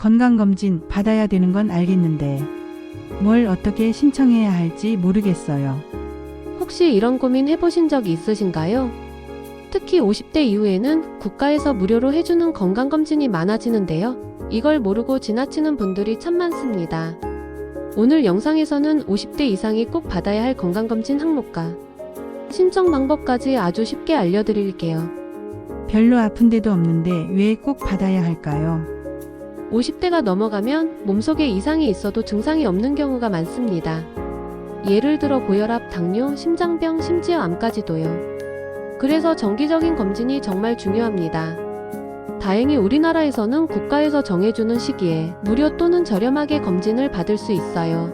건강검진 받아야 되는 건 알겠는데 뭘 어떻게 신청해야 할지 모르겠어요. 혹시 이런 고민 해보신 적 있으신가요? 특히 50대 이후에는 국가에서 무료로 해주는 건강검진이 많아지는데요. 이걸 모르고 지나치는 분들이 참 많습니다. 오늘 영상에서는 50대 이상이 꼭 받아야 할 건강검진 항목과 신청 방법까지 아주 쉽게 알려드릴게요. 별로 아픈 데도 없는데 왜 꼭 받아야 할까요? 50대가 넘어가면 몸속에 이상이 있어도 증상이 없는 경우가 많습니다. 예를 들어 고혈압, 당뇨, 심장병, 심지어 암까지도요. 그래서 정기적인 검진이 정말 중요합니다. 다행히 우리나라에서는 국가에서 정해주는 시기에 무료 또는 저렴하게 검진을 받을 수 있어요.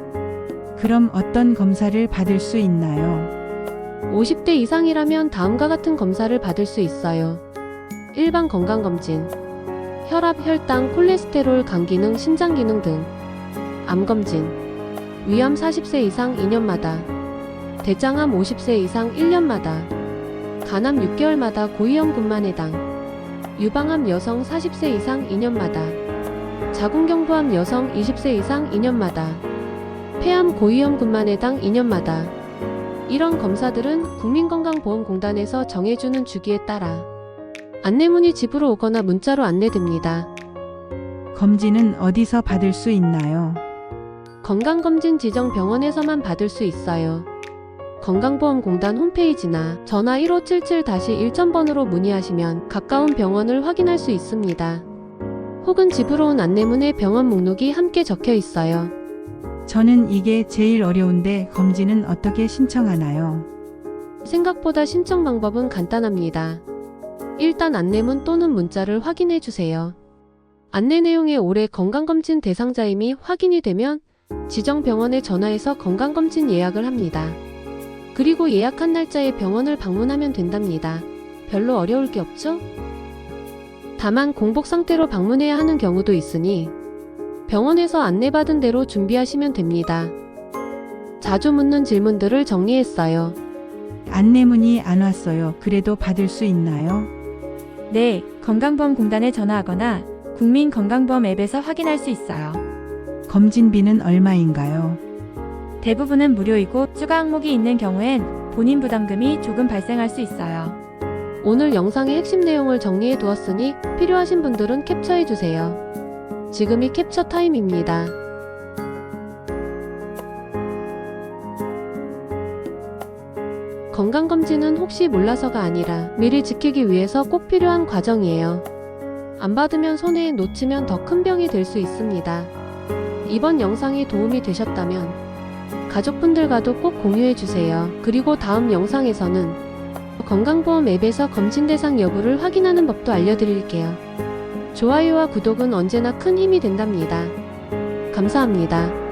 그럼 어떤 검사를 받을 수 있나요? 50대 이상이라면 다음과 같은 검사를 받을 수 있어요. 일반 건강검진, 혈압, 혈당, 콜레스테롤, 간 기능, 신장 기능 등, 암 검진, 위암 40세 이상 2년마다, 대장암 50세 이상 1년마다, 간암 6개월마다 고위험군만 해당, 유방암 여성 40세 이상 2년마다, 자궁경부암 여성 20세 이상 2년마다, 폐암 고위험군만 해당 2년마다, 이런 검사들은 국민건강보험공단에서 정해주는 주기에 따라 안내문이 집으로 오거나 문자로 안내됩니다. 검진은 어디서 받을 수 있나요? 건강검진 지정 병원에서만 받을 수 있어요. 건강보험공단 홈페이지나 전화 1577-1000번으로 문의하시면 가까운 병원을 확인할 수 있습니다. 혹은 집으로 온 안내문에 병원 목록이 함께 적혀 있어요. 저는 이게 제일 어려운데 검진은 어떻게 신청하나요? 생각보다 신청 방법은 간단합니다. 일단 안내문 또는 문자를 확인해 주세요. 안내 내용에 올해 건강검진 대상자임이 확인이 되면 지정 병원에 전화해서 건강검진 예약을 합니다. 그리고 예약한 날짜에 병원을 방문하면 된답니다. 별로 어려울 게 없죠? 다만 공복 상태로 방문해야 하는 경우도 있으니 병원에서 안내받은 대로 준비하시면 됩니다. 자주 묻는 질문들을 정리했어요. 안내문이 안 왔어요. 그래도 받을 수 있나요? 네, 건강보험공단에 전화하거나 국민건강보험 앱에서 확인할 수 있어요. 검진비는 얼마인가요? 대부분은 무료이고 추가 항목이 있는 경우엔 본인 부담금이 조금 발생할 수 있어요. 오늘 영상의 핵심 내용을 정리해 두었으니 필요하신 분들은 캡처해 주세요. 지금이 캡처 타임입니다. 건강검진은 혹시 몰라서가 아니라 미리 지키기 위해서 꼭 필요한 과정이에요. 안 받으면 손해에 놓치면 더 큰 병이 될 수 있습니다. 이번 영상이 도움이 되셨다면 가족분들과도 꼭 공유해 주세요. 그리고 다음 영상에서는 건강보험 앱에서 검진 대상 여부를 확인하는 법도 알려드릴게요. 좋아요와 구독은 언제나 큰 힘이 된답니다. 감사합니다.